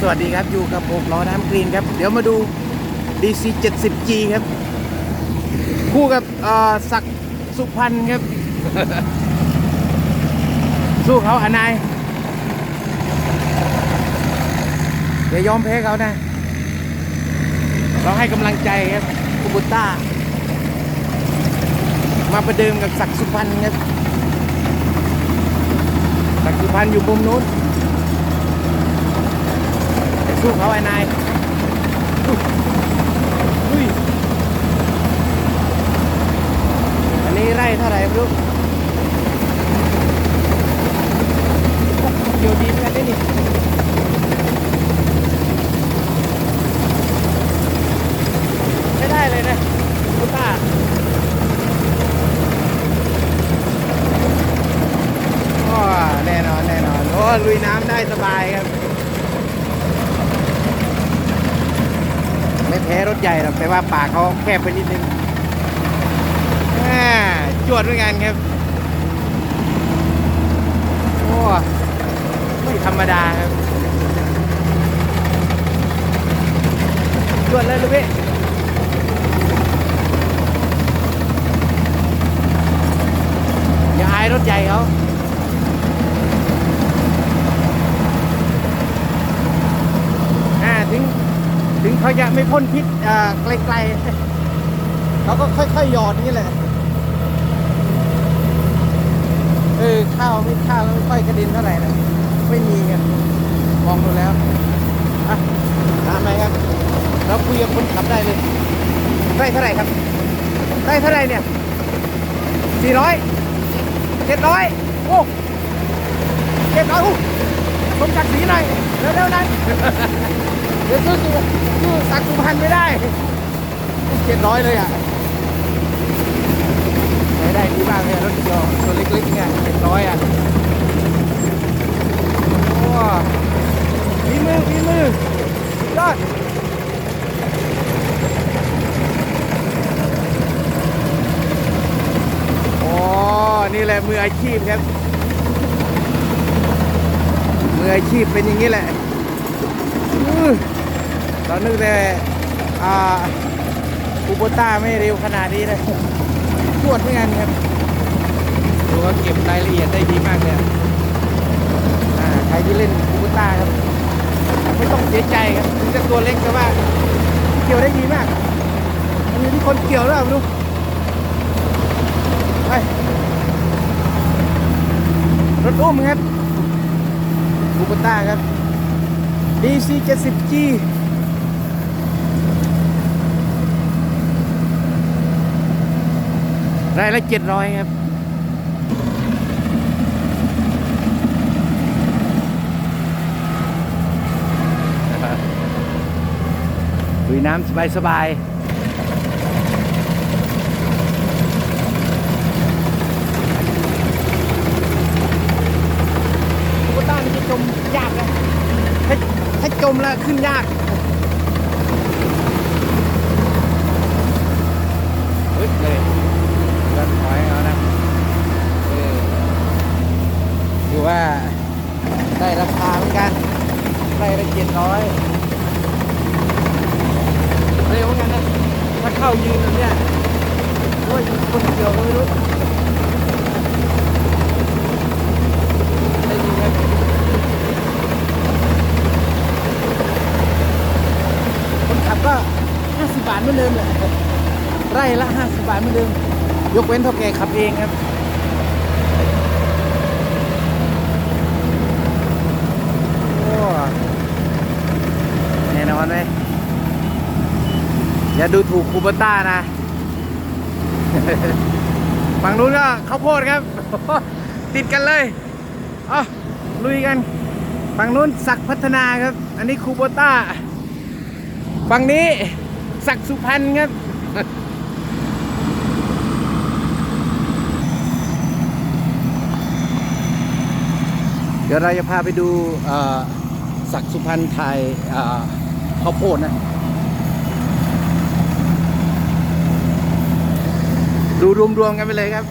สวัสดีครับ อยู่กับผมล้อน้ำกรีนครับ เดี๋ยวมาดู DC 70G ครับ คู่กับเอ่อศักสุพรรณครับ สู้เขาอนายอย่ายอมแพ้เขานะ เราให้กำลังใจครับคูบุต้า มาประเดิมกับศักสุพรรณครับศักสุพรรณอยู่มุมนู้น สู้เขาไอ้นายอุ้ยอันนี้ไร่เท่าไหร่ไม่รู้เกี่ยวดีเหมือนกันได้นี่ไม่ได้เลยนะคุณป้าโอ้แน่นอนแน่นอนโอ้ลุยน้ำได้สบายครับ ไม่แพ้รถใหญ่หรอกแต่ว่าปากเขาแคบไปนิดนึงจวดด้วยกันครับโอ้ไม่ธรรมดาครับจวดเลยลูกพี่อย่าอายรถใหญ่เขาอ่าถึง ถึง เขาจะไม่พ่นพิษไกลๆเขาก็ค่อยๆหยอดนี่แหละ เออข้าวไม่ข้าวไม่ค่อยกระเด็นเท่าไหร่นะไม่มีกันมองดูแล้วอะตามไปครับเราคุยกับคนขับได้เลยได้เท่าไหร่ครับได้เท่าไหร่เนี่ยสี่ร้อยเจ็ดร้อยโอ้เจ็ดร้อยโอ้สมศักสีหน่อยเร็วๆนั้น เดี๋ยวซื้อซื้อซื้อสักสุพรรณไม่ได้เจ็ดร้อยเลยอะใช้ได้ดีมากเลยรถเกี่ยวตัวเล็กๆเนี่ยเจ็ดร้อยอะโอ้มีมือมีมือยอดโอ้นี่แหละมืออาชีพครับมืออาชีพเป็นอย่างนี้แหละ เรานึกแต่อ่าคูโบต้าไม่เร็วขนาดนี้เลยตรวจไม่กันครับดูว่าเก็บรายละเอียดได้ดีมากเลยอ่าใครที่เล่นคูโบต้าครับ ไม่ต้องเสียใจครับถึงจะตัวเล็กแต่ว่า เกี่ยวได้ดีมากมันอยู่ที่คนเกี่ยวหรือเปล่าไม่รู้ไปรถอุ้มครับคูโบต้าครับ DC 70G รายละเจ็ดร้อยครับลุยน้ำสบายสบายๆกูต้านี่จะจมยากนะถ้าถ้าจมแล้วขึ้นยากปึ๊ดเลยเดินถอยเอานะเออ ถือว่าได้ราคาเหมือนกันได้ละเจ็ดร้อยเร็วเหมือนกันนะถ้าเข้ายืนแบบเนี้ยโอ้ยคนเดียวก็ไม่รู้ได้ดีครับคนขับก็ 50 บาทเหมือนเดิมเลยไร่ละ 50 บาทเหมือนเดิม ยกเว้นเท่าแกขับเองครับ โอ้แนอนเลยอย่าดูถูกคูปต้านะฝั่งนู้นก็ข้าวโพดครับ ติดกันเลยเอ๋อลุยกันฝั่งนู้นศักพัฒนาครับ อันนี้คูโบต้าฝั่งนี้ศักสุพรรณครับเดี๋ยวเราจะพาไปดูเอ่อศักสุพรรณไทย ข้าวโพดนะ ดูรวมๆกันไปเลยครับ